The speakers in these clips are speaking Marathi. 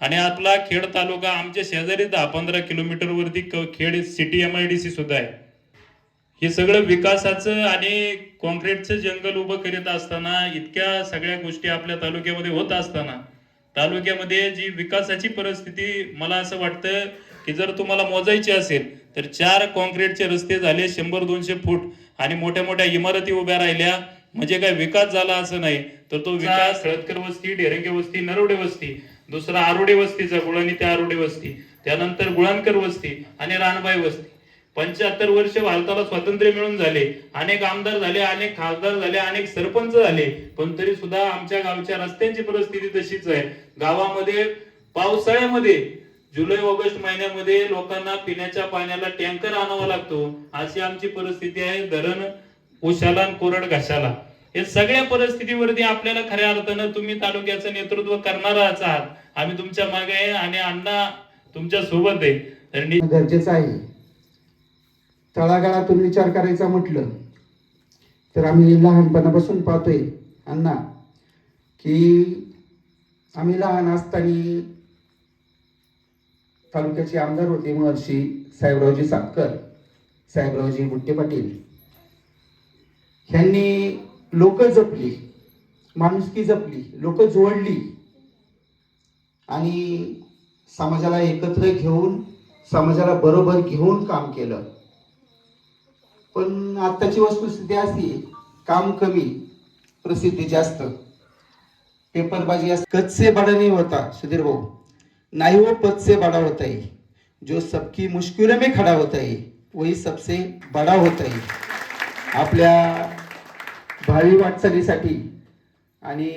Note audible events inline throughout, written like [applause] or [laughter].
आणि आपला खेड तालुका आमच्या शेजारी दहा पंधरा किलोमीटरवरती क- Khed city M I D C सुद्धा आहे. हे सगळं विकासाचं आणि कॉन्क्रीटचं जंगल उभं करीत असताना इतक्या सगळ्या गोष्टी आपल्या तालुक्यामध्ये होत असताना तालुक्यामध्ये जी विकासाची परिस्थिती मला असं वाटतं की जर तुम्हाला मोजायची असेल तर चार कॉन्क्रीटचे रस्ते झाले शंभर दोनशे फूट आणि मोठ्या मोठ्या इमारती उभ्या राहिल्या. म्हणजे काय विकास झाला असं नाही तर तो विकास खळदकर वस्ती डेरंगे वस्ती नरवडे वस्ती दुसरा आरोडे वस्तीचा गुळणी त्या आरोडे वस्ती त्यानंतर गुळांकर वस्ती आणि रानबाई वस्ती. पंच्याहत्तर वर्ष भारताला स्वातंत्र्य मिळून झाले. अनेक आमदार झाले अनेक खासदार झाले अनेक सरपंच झाले. पण तरी सुद्धा आमच्या गावच्या रस्त्यांची परिस्थिती तशीच आहे. गावामध्ये पावसाळ्यामध्ये जुलै ऑगस्ट महिन्यामध्ये लोकांना पिण्याच्या पाण्याला टँकर आणावा लागतो. अशी आमची परिस्थिती आहे. धरण उशाला कोरड घाशाला या सगळ्या परिस्थितीवरती आपल्याला खऱ्या अर्थानं तुम्ही तालुक्याचं नेतृत्व करणारच आहात. आम्ही तुमच्या मागे आहे आणि अण्णा तुमच्यासोबत आहे. गरजेचं आहे. तळागाळातून विचार करायचा म्हटलं तर आम्ही लहानपणापासून पाहतोय अण्णा की आम्ही लहान असताना तालुक्याचे आमदार होते महर्षी साहेबरावजी सातकर साहेबरावजी बुट्टे पाटील. ह्यांनी लोक जपली माणुसकी जपली लोक जोडली. आणि समाजाला एकत्र घेऊन समाजाला बरोबर घेऊन काम केलं. पण आत्ताची वस्तुस्थिती अशी काम कमी प्रसिद्धी जास्त. पेपरबाजी असते कच्चे बडा नाही होता सुधीर भाऊ. नाही हो, वो पद बड़ा होता है जो सबकी मुश्किल में खड़ा होता है वही सबसे बड़ा होता है आपल्या भावी वाटचालीसाठी आणि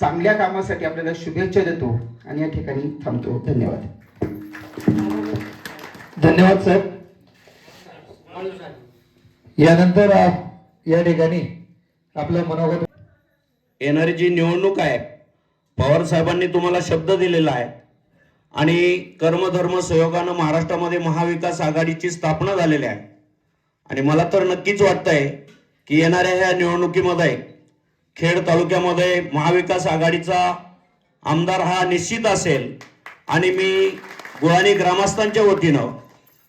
चांगल्या कामासाठी आपल्याला शुभेच्छा देतो आणि या ठिकाणी थांबतो. धन्यवाद. धन्यवाद सर. यानंतर या ठिकाणी आपलं मनोगत येणारी जी निवडणूक आहे. पवार साहेबांनी तुम्हाला शब्द दिलेला आहे. आणि कर्मधर्म सहयोगानं महाराष्ट्रामध्ये महाविकास आघाडीची स्थापना झालेली आहे. आणि मला तर नक्कीच वाटतंय की येणाऱ्या ह्या निवडणुकीमध्ये खेड तालुक्यामध्ये महाविकास आघाडीचा आमदार हा निश्चित असेल आणि मी गुहाणी ग्रामस्थांच्या वतीनं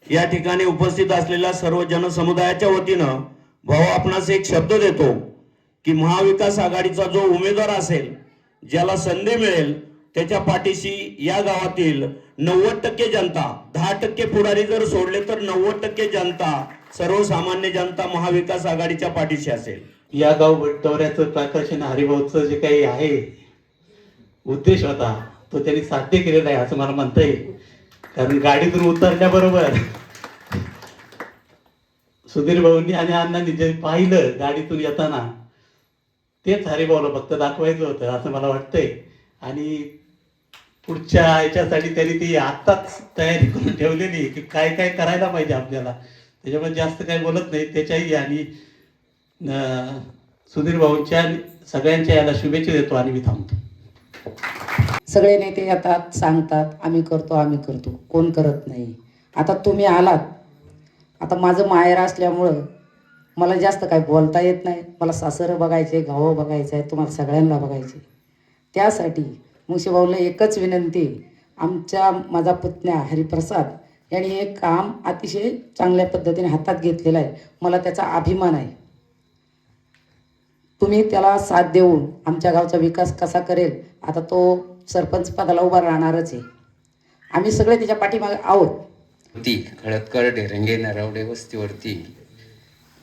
या ठिकाणी उपस्थित असलेल्या सर्व जनसमुदायाच्या वतीनं भाऊ आपणास एक शब्द देतो की महाविकास आघाडीचा जो उमेदवार असेल ज्याला संधी मिळेल त्याच्या पाठीशी या गावातील नव्वद टक्के जनता दहा टक्के पुढारी जर सोडले तर नव्वद टक्के जनता सर्वसामान्य जनता महाविकास आघाडीच्या पाठीशी असेल. या गाव दौऱ्याचं प्राकर्षण हरिभाऊचं जे काही आहे उद्देश होता तो त्यांनी साध्य केलेला आहे असं मला म्हणता येईल. कारण गाडीतून उतरल्याबरोबर सुधीर भाऊंनी आणि अण्णांनी जे पाहिलं गाडीतून येताना तेच हरिभाऊला फक्त दाखवायचं होतं असं मला वाटतंय. आणि पुढच्या याच्यासाठी त्यांनी ती आत्ताच तयारी करून ठेवलेली की काय काय करायला पाहिजे आपल्याला. त्याच्यामुळे जास्त काही बोलत नाही. त्याच्याही आणि सुधीर भाऊंच्या सगळ्यांच्या याला शुभेच्छा देतो आणि मी थांबतो. सगळे नेते येतात सांगतात आम्ही करतो आम्ही करतो. कोण करत नाही? आता तुम्ही आलात. आता माझं माहेर असल्यामुळं मला जास्त काय बोलता येत नाही. मला सासरं बघायचे गावं बघायचं आहे तुम्हाला सगळ्यांना बघायचे. त्यासाठी मुशीभाऊला एकच विनंती आमच्या माझा पुतण्या हरिप्रसाद यांनी हे काम अतिशय चांगल्या पद्धतीने हातात घेतलेलं आहे. मला त्याचा अभिमान आहे. तुम्ही त्याला साथ देऊन आमच्या गावचा विकास कसा करेल आता तो सरपंच पदाला उभा राहणारच आहे. आम्ही सगळे त्याच्या पाठीमागे आहोत. होती खळदकर ढेरंगे नरवडे वस्तीवरती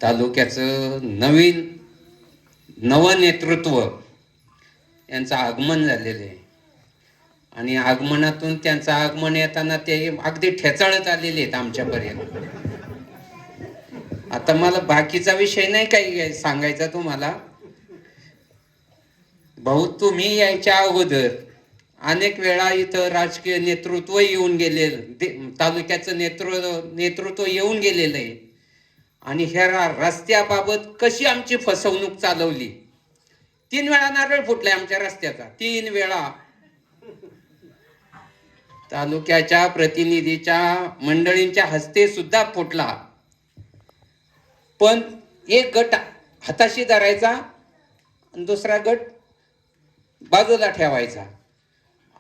तालुक्याचं नवीन नवं नेतृत्व यांचं आगमन झालेलं आहे. आणि आगमनातून त्यांचं आगमन येताना ते अगदी ठेचाळत आलेले आहेत आमच्यापर्यंत. आता मला बाकीचा विषय नाही काही सांगायचा तुम्हाला. भाऊ तुम्ही यायच्या अगोदर अनेक वेळा इथं राजकीय नेतृत्व येऊन गेले तालुक्याचं नेतृत्व नेतृत्व येऊन गेलेलं आहे. आणि ह्या रस्त्याबाबत कशी आमची फसवणूक चालवली? तीन वेळा नारळ फुटलाय आमच्या रस्त्याचा. तीन वेळा तालुक्याच्या प्रतिनिधीच्या मंडळींच्या हस्ते सुद्धा फुटला. पण एक गट हाताशी धरायचा आणि दुसरा गट बाजूला ठेवायचा.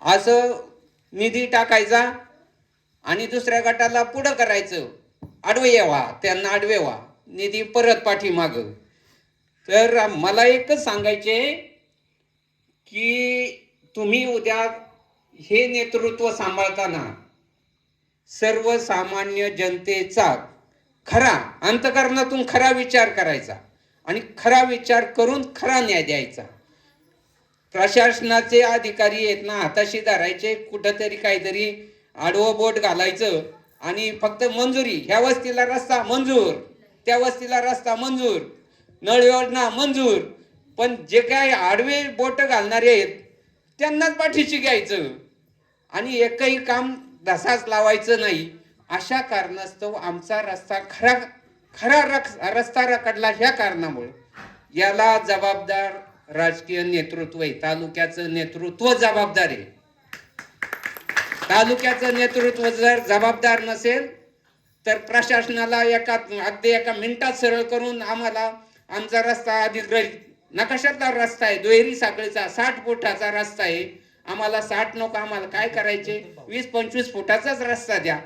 असं निधी टाकायचा आणि दुसऱ्या गटाला पुढं करायचं. आडवे येवा त्यांना आडवे व्हा निधी परत पाठीमाग. तर मला एकच सांगायचे की तुम्ही उद्या हे नेतृत्व सांभाळताना सर्वसामान्य जनतेचा खरा अंतकरणातून खरा विचार करायचा आणि खरा विचार करून खरा न्याय द्यायचा. प्रशासनाचे अधिकारी आहेत ना हाताशी धरायचे कुठंतरी काहीतरी आडवं बोट घालायचं आणि फक्त मंजुरी. ह्या वस्तीला रस्ता मंजूर. त्या वस्तीला रस्ता मंजूर. नळ योजना मंजूर. पण जे काय आडवे बोट घालणारे आहेत त्यांनाच पाठीशी घ्यायचं. आणि एकही काम धसाच लावायचं नाही अशा कारणास्तव आमचा रस्ता खरा खरा रक रस्ता रखडला ह्या कारणामुळे. याला जबाबदार राजकीय नेतृत्व आहे. तालुक्याचं नेतृत्व जबाबदार आहे. तालुक्याचं नेतृत्व जर जबाबदार नसेल तर प्रशासनाला एका अगदी एका मिनिटात सरळ करून आम्हाला आमचा रस्ता अधिग्रहित नकाशातला रस्ता आहे. दुहेरी साखळीचा साठ फुटाचा रस्ता आहे. आम्हाला साठ नको आम्हाला काय करायचे? वीस पंचवीस फुटाचाच रस्ता द्या.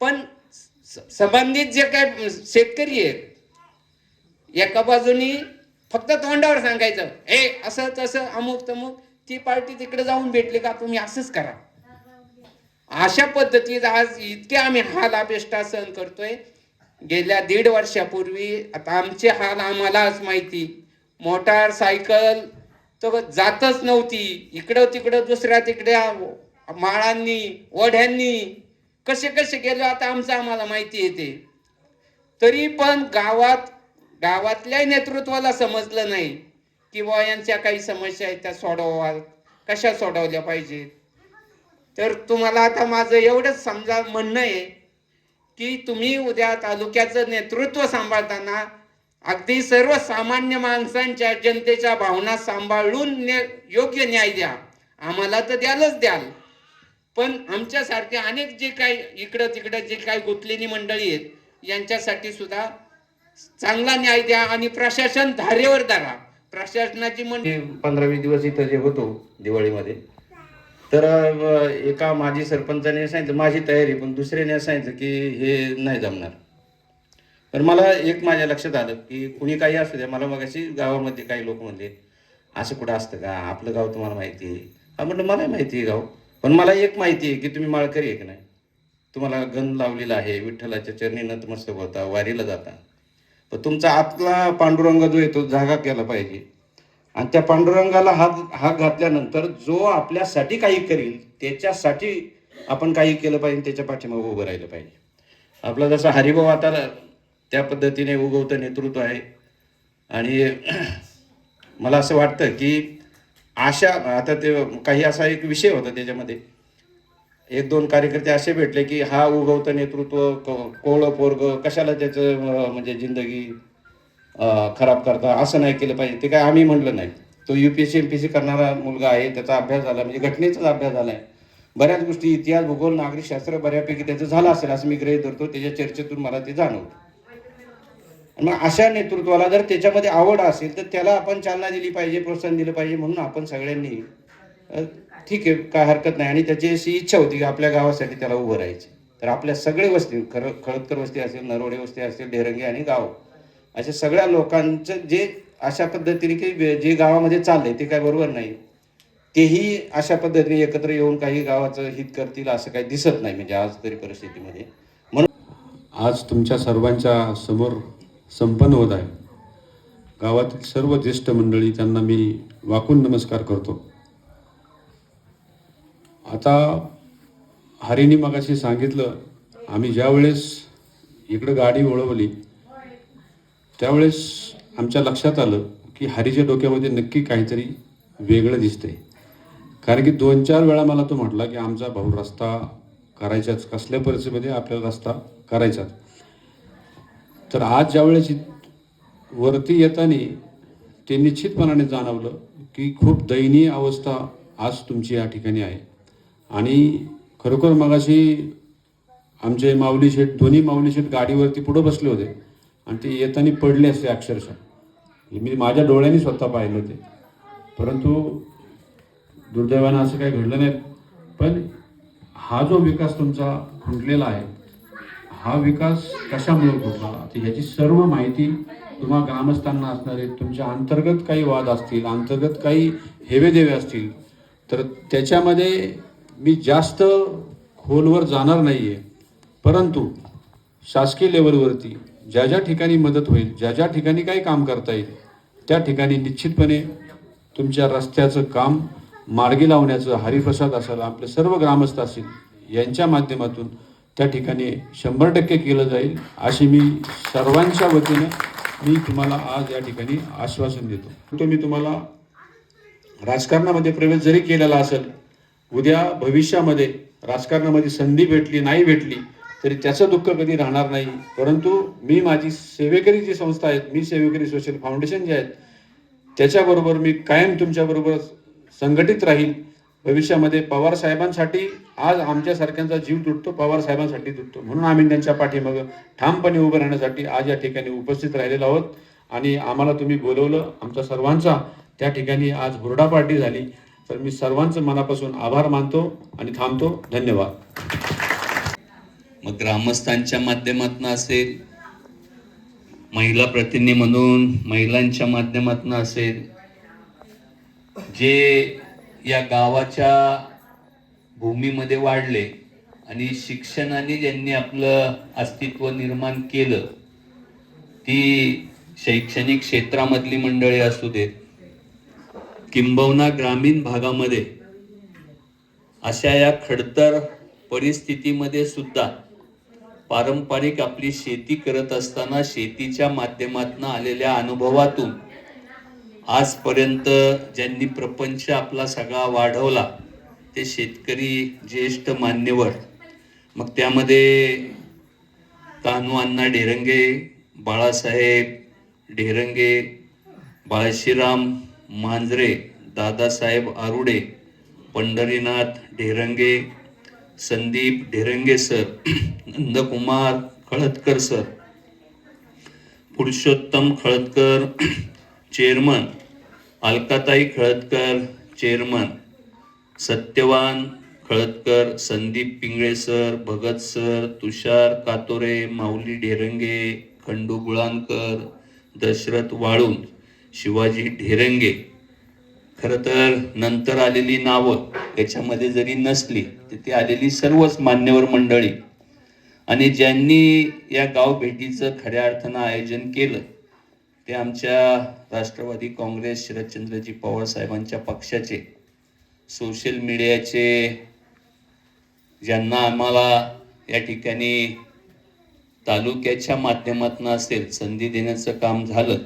पण संबंधित जे काय शेतकरी आहेत एका बाजूनी फक्त तोंडावर सांगायचं ए असं तसं अमुक तमुक ती पार्टी तिकडे जाऊन भेटली का? तुम्ही असंच करा. अशा पद्धतीत आज इतके आम्ही हाल अपेष्टा सहन करतोय. गेल्या दीड वर्षापूर्वी आता आमचे हाल आम्हालाच माहिती. मोटार सायकल तर जातच नव्हती. इकडं तिकडं दुसऱ्या तिकड्या माळांनी वढ्यांनी. कसे कसे गेलो आता आमचं आम्हाला माहिती येते तरी पण गावात गावातल्या नेतृत्वाला समजलं नाही की बा यांच्या काही समस्या आहेत त्या सोडवा कशा सोडवल्या पाहिजेत? तर तुम्हाला आता माझं एवढंच समजा म्हणणं आहे की तुम्ही उद्या तालुक्याचं नेतृत्व सांभाळताना अगदी सर्वसामान्य माणसांच्या जनतेच्या भावना सांभाळून योग्य न्याय द्या. आम्हाला तर द्यालच द्याल. पण आमच्यासारखे अनेक जे काही इकडं तिकडं जे काही गुंतलेली मंडळी आहेत यांच्यासाठी सुद्धा चांगला न्याय द्या आणि प्रशासन धारेवर धरा. प्रशासनाची मंडळी पंधरावी दिवस इथं जे होतो दिवाळीमध्ये तर एका माजी सरपंचाने सांगितलं माझी तयारी पण दुसऱ्याने सांगितलं की हे नाही जमणार. तर मला एक माझ्या लक्षात आलं की कुणी काही असू द्या मला मग अशी गावामध्ये काही लोक म्हणले असं कुठं असतं का? आपलं गाव तुम्हाला माहिती आहे. हा म्हटलं मला माहिती आहे गाव पण मला एक माहिती आहे की तुम्ही माळकरी आहे की नाही? तुम्हाला गंध लावलेला आहे विठ्ठलाच्या चरणी नतमस्तक होता वारीला जाता. पण तुमचा आतला पांडुरंग जो आहे तो जागा केला पाहिजे. आणि त्या पांडुरंगाला हात हात घातल्यानंतर जो आपल्यासाठी काही करील त्याच्यासाठी आपण काही केलं पाहिजे त्याच्या पाठीमागे उभं राहिलं पाहिजे. आपला जसा हरिभाऊ आता त्या पद्धतीने उगवतं नेतृत्व आहे. आणि [clears throat] मला असं वाटतं की अशा आता ते काही असा एक विषय होता त्याच्यामध्ये. एक दोन कार्यकर्ते असे भेटले की हा उगवतं नेतृत्व क कोवळं पोरग कशाला त्याचं म्हणजे जिंदगी खराब करता असं नाही केलं पाहिजे. ते काय आम्ही म्हणलं नाही. तो U P S C M P S करणारा मुलगा आहे त्याचा अभ्यास झाला म्हणजे घटनेचाच अभ्यास झाला आहे बऱ्याच गोष्टी इतिहास भूगोल नागरिकशास्त्र बऱ्यापैकी त्याचं झालं असेल असं मी गृहीत धरतो. त्याच्या चर्चेतून मला ते जाणवतं. मग अशा नेतृत्वाला जर त्याच्यामध्ये आवड असेल तर त्याला आपण चालना दिली पाहिजे प्रोत्साहन दिलं पाहिजे म्हणून आपण सगळ्यांनी ठीक आहे काय हरकत नाही. आणि त्याची अशी इच्छा होती की आपल्या गावासाठी त्याला उभं राहायची. तर आपल्या सगळे वस्ती खरं खळदकर वस्ती असेल नरोडे वस्ती असेल ढेरंगे आणि गाव अशा सगळ्या लोकांचं जे अशा पद्धतीने की जे गावामध्ये चाललंय ते काय बरोबर नाही. तेही अशा पद्धतीने एकत्र येऊन काही गावाचं हित करतील असं काही दिसत नाही म्हणजे आज तरी परिस्थितीमध्ये. म्हणून आज तुमच्या सर्वांच्या समोर संपन्न होत आहे. गावातील सर्व ज्येष्ठ मंडळी त्यांना मी वाकून नमस्कार करतो. आता हरिणी मगाशी सांगितलं आम्ही ज्यावेळेस इकडं गाडी वळवली त्यावेळेस आमच्या लक्षात आलं की हरीच्या डोक्यामध्ये नक्की काहीतरी वेगळं दिसतंय. कारण की दोन चार वेळा मला तो म्हटला की आमचा भाऊ रस्ता करायचाच कसल्या परिस्थितीमध्ये आपल्याला रस्ता करायचाच. तर आज ज्यावेळेस वरती येताना ते निश्चितपणाने जाणवलं की खूप दयनीय अवस्था आज तुमची या ठिकाणी आहे. आणि खरोखर मगाशी आमचे माऊली शेठ दोन्ही माऊली शेठ गाडीवरती पुढं बसले होते आणि ते येताना पडले असते अक्षरशः. मी माझ्या डोळ्यांनी स्वतः पाहिलं ते परंतु दुर्दैवानं असं काही घडलं नाही. पण हा जो विकास तुमचा खुंटलेला आहे हा विकास कशामुळे घडला? तर ह्याची सर्व माहिती तुम्हा ग्रामस्थांना असणारे तुमच्या अंतर्गत काही वाद असतील अंतर्गत काही हेवेदेवे असतील तर त्याच्यामध्ये मी जास्त खोलवर जाणार नाही आहे परंतु शासकीय लेवलवरती ज्या ज्या ठिकाणी मदत होईल ज्या ज्या ठिकाणी काही काम करता येईल त्या ठिकाणी निश्चितपणे तुमच्या रस्त्याचं काम मार्गी लावण्याचं हरिप्रसाद असेल आपले सर्व ग्रामस्थ असतील यांच्या माध्यमातून त्या ठिकाणी शंभर टक्के केलं जाईल अशी मी सर्वांच्या वतीनं मी तुम्हाला आज या ठिकाणी आश्वासन देतो. तो मी तुम्हाला राजकारणामध्ये प्रवेश जरी केलेला असेल उद्या भविष्यामध्ये राजकारणामध्ये संधी भेटली नाही भेटली तरी त्याचं दुःख कधी राहणार नाही. परंतु मी माझी सेवेकरी जी संस्था आहेत मी सेवेकरी सोशल फाउंडेशन जे आहेत त्याच्याबरोबर मी कायम तुमच्याबरोबर संघटित राहील. भविष्यामध्ये पवार साहेबांसाठी आज आमच्यासारख्यांचा जीव तुटतो पवार साहेबांसाठी तुटतो. म्हणून आम्ही त्यांच्या पाठीमागं ठामपणे उभं राहण्यासाठी आज या ठिकाणी उपस्थित राहिलेलो आहोत. आणि आम्हाला तुम्ही बोलवलं आमचा सर्वांचा त्या ठिकाणी आज हुरडा पार्टी झाली. तर मी सर्वांचं मनापासून आभार मानतो आणि थांबतो. धन्यवाद. मग ग्रामस्थांच्या माध्यमातून असेल महिला प्रतिनिधी म्हणून महिलांच्या माध्यमातून असेल जे या गावाच्या भूमीमध्ये वाढले आणि शिक्षणाने ज्यांनी आपलं अस्तित्व निर्माण केलं ती शैक्षणिक क्षेत्रामधली मंडळी असू देत किंबहुना ग्रामीण भागामध्ये अशा या खडतर परिस्थितीमध्ये सुद्धा पारंपरिक आपली शेती करत असताना शेतीच्या माध्यमातून आलेल्या अनुभवातून आजपर्यंत ज्यांनी प्रपंच आपला सगळा वाढवला ते शेतकरी ज्येष्ठ मान्यवर. मग त्यामध्ये Kanhu Anna Dherange Balasaheb Dherange Balshiram Manjare Dadasaheb Arude Pandharinath Dherange Sandeep Dherange sir [clears throat] Nandkumar Khaladkar sir Purushottam Khaladkar [clears throat] chairman Alkatai Khaladkar chairman Satyawan Khaladkar Sandeep Pingale sir Bhagat sir Tushar Katore Mauli Dherange Khandu Gulankar Dashrath Walun Shivaji Dherange. खरं तर नंतर आलेली नावं याच्यामध्ये जरी नसली तर ती आलेली सर्वच मान्यवर मंडळी. आणि ज्यांनी या गाव भेटीचं खऱ्या अर्थानं आयोजन केलं ते आमच्या राष्ट्रवादी काँग्रेस शरदचंद्रजी पवार साहेबांच्या पक्षाचे सोशल मीडियाचे ज्यांना आम्हाला या ठिकाणी तालुक्याच्या माध्यमातून असेल संधी देण्याचं काम झालं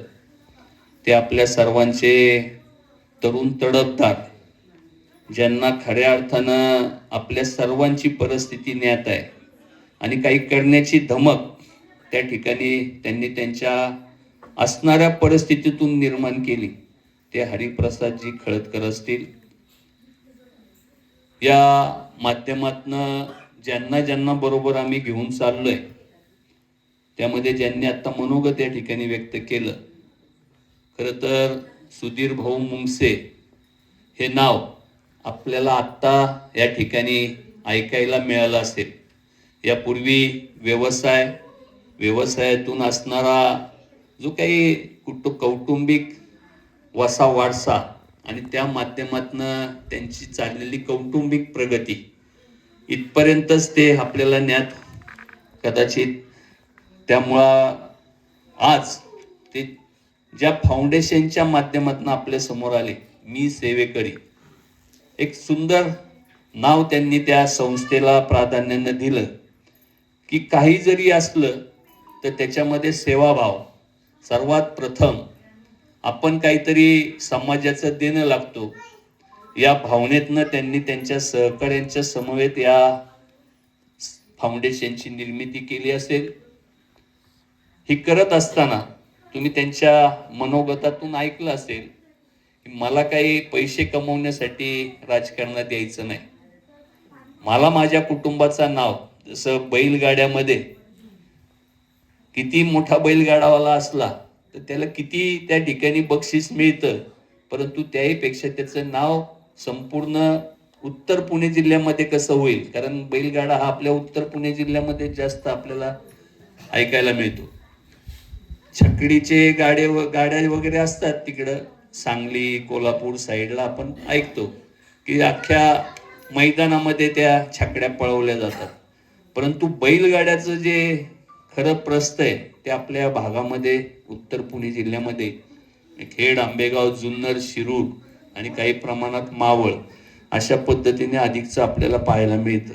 ते आपल्या सर्वांचे तरुण तडफदार ज्यांना खऱ्या अर्थानं आपल्या सर्वांची परिस्थिती ज्ञात आहे. आणि काही करण्याची धमक त्या ठिकाणी त्यांनी त्यांच्या असणाऱ्या परिस्थितीतून निर्माण केली. ते हरिप्रसादजी खळदकर असतील. या माध्यमातनं ज्यांना ज्यांना बरोबर आम्ही घेऊन चाललोय त्यामध्ये ज्यांनी आता मनोगत या ठिकाणी व्यक्त केलं खरं तर सुधीर भाऊ मुंगसे हे नाव आपल्याला आत्ता या ठिकाणी ऐकायला मिळालं असेल. यापूर्वी व्यवसाय व्यवसायातून असणारा जो काही कुटु कौटुंबिक वसा वारसा आणि त्या माध्यमातनं त्यांची चाललेली कौटुंबिक प्रगती इथपर्यंतच ते आपल्याला ज्ञात कदाचित त्यामुळं आज ते ज्या फाउंडेशनच्या माध्यमातून आपल्यासमोर आले मी सेवेकरी. एक सुंदर नाव त्यांनी त्या संस्थेला प्राधान्यानं दिलं की काही जरी असलं तर त्याच्यामध्ये सेवाभाव सर्वात प्रथम आपण काहीतरी समाजाचं देणं लागतो. या भावनेतनं त्यांनी त्यांच्या सहकार्यांच्या समवेत या फाउंडेशनची निर्मिती केली असेल. ही करत असताना तुम्ही त्यांच्या मनोगतातून ऐकलं असेल की मला काही पैसे कमवण्यासाठी राजकारणात यायचं नाही. मला माझ्या कुटुंबाचं नाव जसं बैलगाड्यामध्ये किती मोठा बैलगाडावाला असला तर त्याला किती त्या ठिकाणी बक्षीस मिळतं. परंतु त्याहीपेक्षा त्याचं नाव संपूर्ण उत्तर पुणे जिल्ह्यामध्ये कसं होईल? कारण बैलगाडा हा आपल्या उत्तर पुणे जिल्ह्यामध्ये जास्त आपल्याला ऐकायला मिळतो. छकडीचे गाडे व गाड्या वगैरे असतात तिकडं. सांगली कोल्हापूर साईडला आपण ऐकतो की अख्ख्या मैदानामध्ये त्या छकड्या पळवल्या जातात. परंतु बैलगाड्याचं जे खरं प्रस्त आहे. ते आपल्या भागामध्ये उत्तर पुणे जिल्ह्यामध्ये खेड आंबेगाव जुन्नर शिरूर आणि काही प्रमाणात मावळ अशा पद्धतीने अधिकचं आपल्याला पाहायला मिळतं.